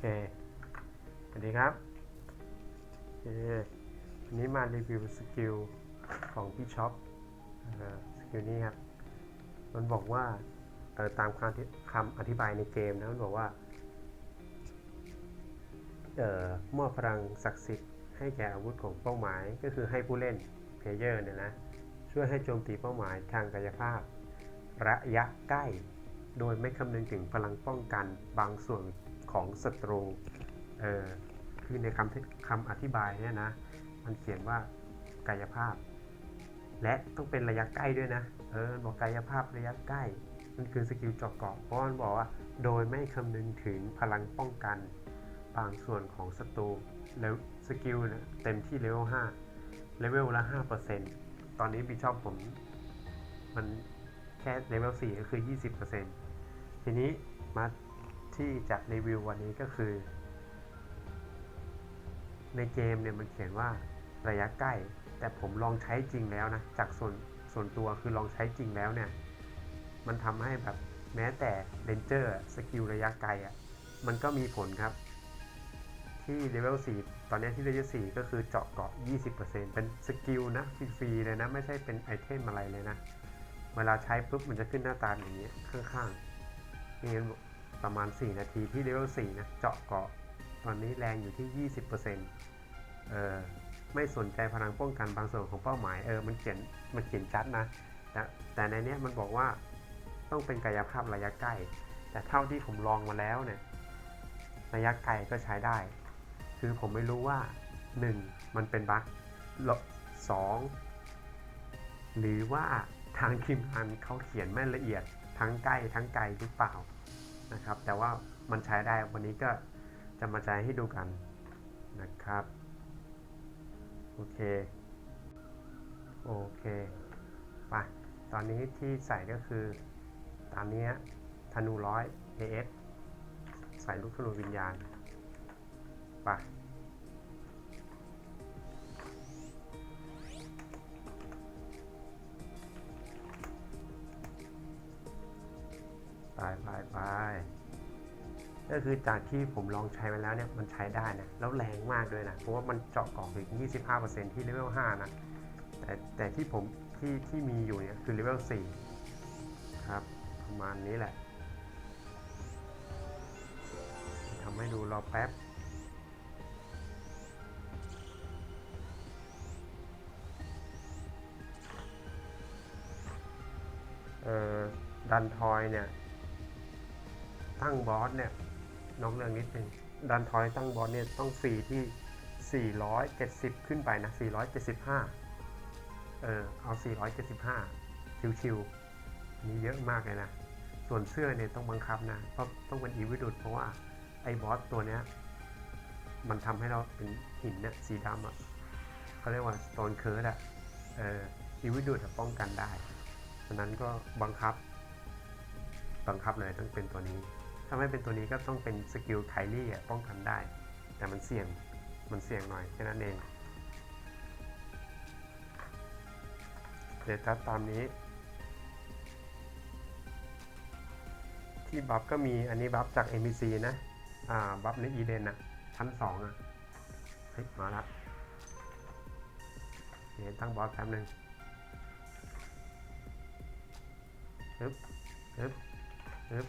เคสวัสดีครับโอเควันนี้มารีวิวสกิลของพี่ช็อปสกิลนี้ครับ มันบอกว่าตามคำคำอธิบายในเกมนะ มันบอกว่าเอ่อมอบพลังศักดิ์สิทธิ์ให้แก่อาวุธของเป้าหมาย ก็คือให้ผู้เล่นเพลเยอร์เนี่ยนะ ช่วยให้โจมตีเป้าหมายทางกายภาพ ระยะใกล้ โดยไม่คำนึงถึงพลังป้องกันบางส่วนของศัตรู เออ คือในคำคำอธิบายเนี่ยนะ มันเขียนว่ากายภาพ และต้องเป็นระยะใกล้ด้วยนะ เออมันบอกกายภาพระยะใกล้ มันคือสกิลจาะเกาะเพราะมันบอกว่า โดยไม่คำนึงถึงพลังป้องกัน บางส่วนของศัตรู แล้วสกิลเนี่ยเต็มที่เลเวล5เลเวลละ 5%ตอนนี้บิชอบผม มันแค่เลเวล4ก็คือ 20% ทีนี้มาที่จะรีวิววันนี้ก็คือ ในเกมเนี่ยมันเขียนว่าระยะใกล้ แต่ผมลองใช้จริงแล้วนะ จากส่วนส่วนตัวคือลองใช้จริงแล้วเนี่ย มันทำให้แบบแม้แต่เรนเจอร์สกิลระยะไกลอะ่ะ มันก็มีผลครับ ที่เลเวล4ตอนนี้ที่เลเวล4ก็คือเจาะเกาะ 20%เป็นสกิลนะฟรีๆเลยนะ ไม่ใช่เป็นไอเทมอะไรเลยนะ เวลาใช้ปุ๊บมันจะขึ้นหน้าตาอย่างนี้ข้างๆ นี่งั้นประมาณ 4 นาทีที่เลเวล4นะ เจาะเกาะ ตอนนี้แรงอยู่ที่ 20%เออไม่สนใจพลังป้องกันบางส่วนของเป้าหมาย เออ มันเขียน มันเขียนชัดนะ แต่แต่ในเนี้ยมันบอกว่าต้องเป็นกายภาพระยะใกล้ แต่เท่าที่ผมลองมาแล้วเนี่ย ระยะไกลก็ใช้ได้ คือผมไม่รู้ว่า 1. มันเป็นบั๊กสองหรือว่าทางทีมงานเขาเขียนไม่ละเอียด ทั้งใกล้ทั้งไกลหรือเปล่านะครับ แต่ว่ามันใช้ได้วันนี้ก็จะมาใช้ให้ดูกันนะครับโอเคโอเคไปตอนนี้ที่ใส่ก็คือตามนี้ธนูร้อย AS ใส่ลูกธนูวิญญาณไป ไปไปไปก็คือจากที่ผมลองใช้มาแล้วเนี่ยมันใช้ได้นะแล้วแรงมากด้วยนะเพราะว่ามันเจาะกล่องถึง 25%ที่เลเวล 5 นะ แต่แต่ที่ผมที่ที่มีอยู่เนี่ยคือเลเวล 4 ครับ ประมาณนี้แหละทำให้ดูรอแป๊บเอ่อดันทอยเนี่ย ตั้งบอสเนี่ยน้องเรื่องนิดนึงดันทอยตั้งบอสเนี่ยต้องฟรีที่ 470 ขึ้นไปนะ 475 เออเอา 475 ชิวๆนนี้เยอะมากเลยนะ ส่วนเสื้อเนี่ยต้องบังคับนะเพราะต้องเป็นอีวิดุดเพราะว่าไอ้บอสตัวเนี้ยมันทำให้เราเป็นหินเนี่ยสีดำอะเขาเรียกว่าสโตนเคิร์ดอะเอออีวิดุดป้องกันได้ฉะนั้นก็บังคับ บังคับเลยต้องเป็นตัวนี้ ถ้าไม่เป็นตัวนี้ก็ต้องเป็นสกิลไคลี่ป้องกันได้ แต่มันเสี่ยงมันเสี่ยงหน่อยแค่นั้นเองเดี๋ยวถ้าตามนี้ ที่บัฟก็มีอันนี้บัฟจาก MBC นะอ่าบัฟในอีเดนอะชั้นสองอะเฮ้ยมาละเดี๋ยวตั้งบอสแป๊บนึงฮึบฮึบฮึบ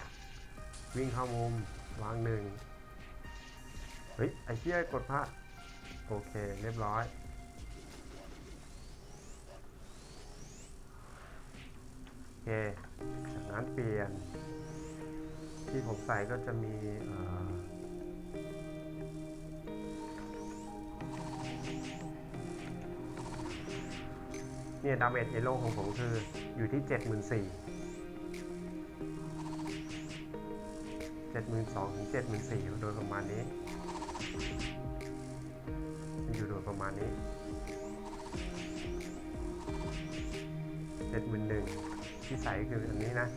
วิ่งเข้ามุมวางหนึ่งเฮ้ย ไอ้เชี่ยกดพลาดโอเค เรียบร้อย โอเค จากนั้นเปลี่ยน ที่ผมใส่ก็จะมีเอ่อเนี่ยดาเมจเอโลของผมคืออยู่ที่ 74,000 72,000ถึง74,000โดยประมาณนี้อยู่โดยประมาณนี้71,000ที่ใส่คืออันนี้นะ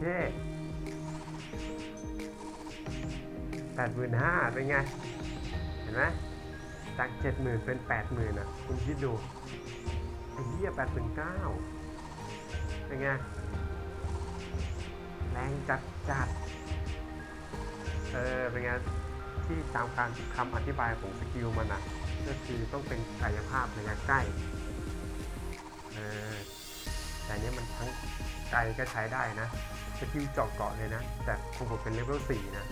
แปดหมื่นเปดหมื่นห้าเป็นไง เห็นไหมจากเจ็ดหมื่นเป็นแปดหมื่นอะ คุณคิดดูไอ้เหี้ยแปดหมื่นเก้าเป็นไง แรงจัดจัด เออ เป็นไง ที่ตามการคำอธิบายของสกิลมันอะ ก็คือต้องเป็นกายภาพระยะใกล้ เออ แต่เนี้ยมันทั้งไกลก็ใช้ได้นะสกิลเจาะเกาะเลยนะ แต่ของผมเป็นเลเวล4นะ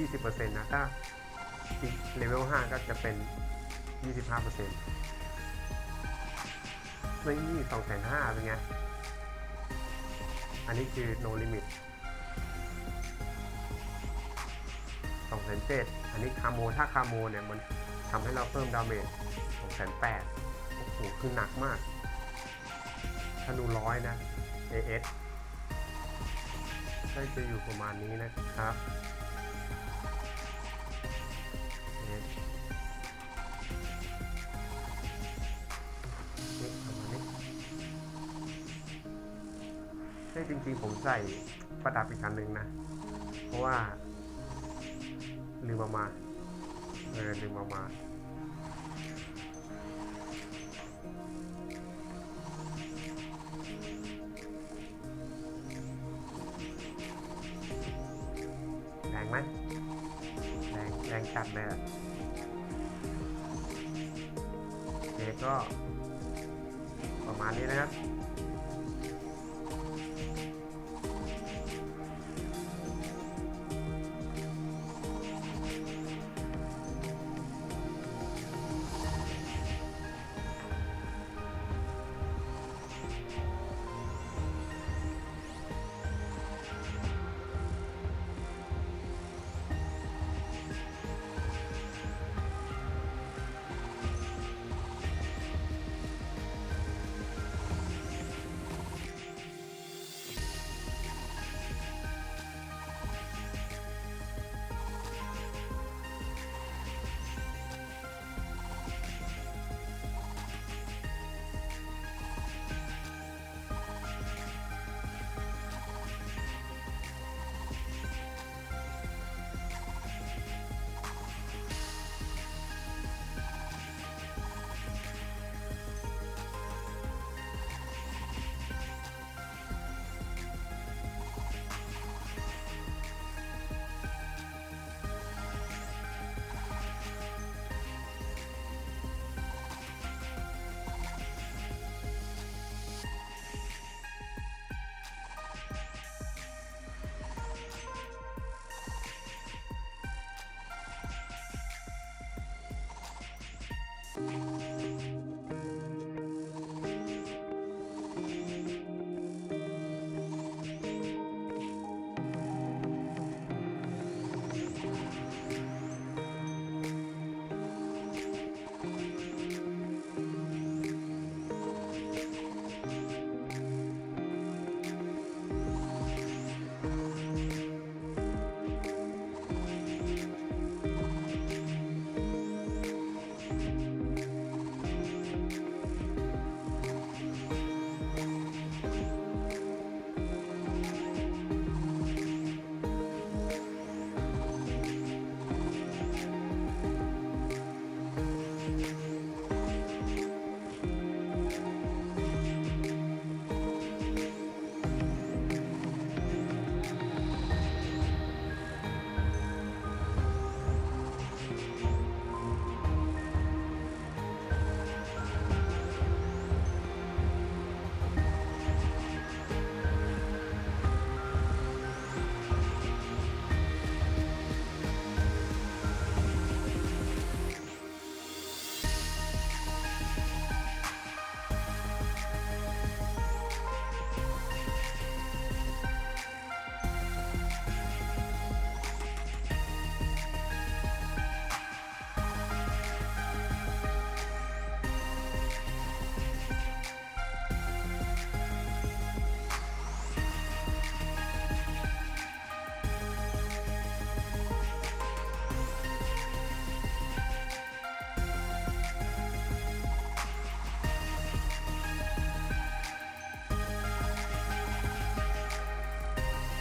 20%นะ ถ้าอีกเลเวล5ก็จะเป็น 25%นี่2 5 0 0 0เป็นไง อันนี้คือ no limit 2 7 0 0อันนี้คาโม ถ้าคาโมเนี่ย มันทำให้เราเพิ่มดาเมจ2 8 0 0โอ้โห คือหนักมาก ธนูร้อยนะ AS ก็จะอยู่ประมาณนี้นะครับ AS นี่ประมาณนี้ใช่จริงๆ ผมใส่ประดับอีกอันหนึ่งนะ เพราะว่าลืมเอามา เออลืมเอามา แรงจัดเลยอะโอเคก็ประมาณนี้นะครับ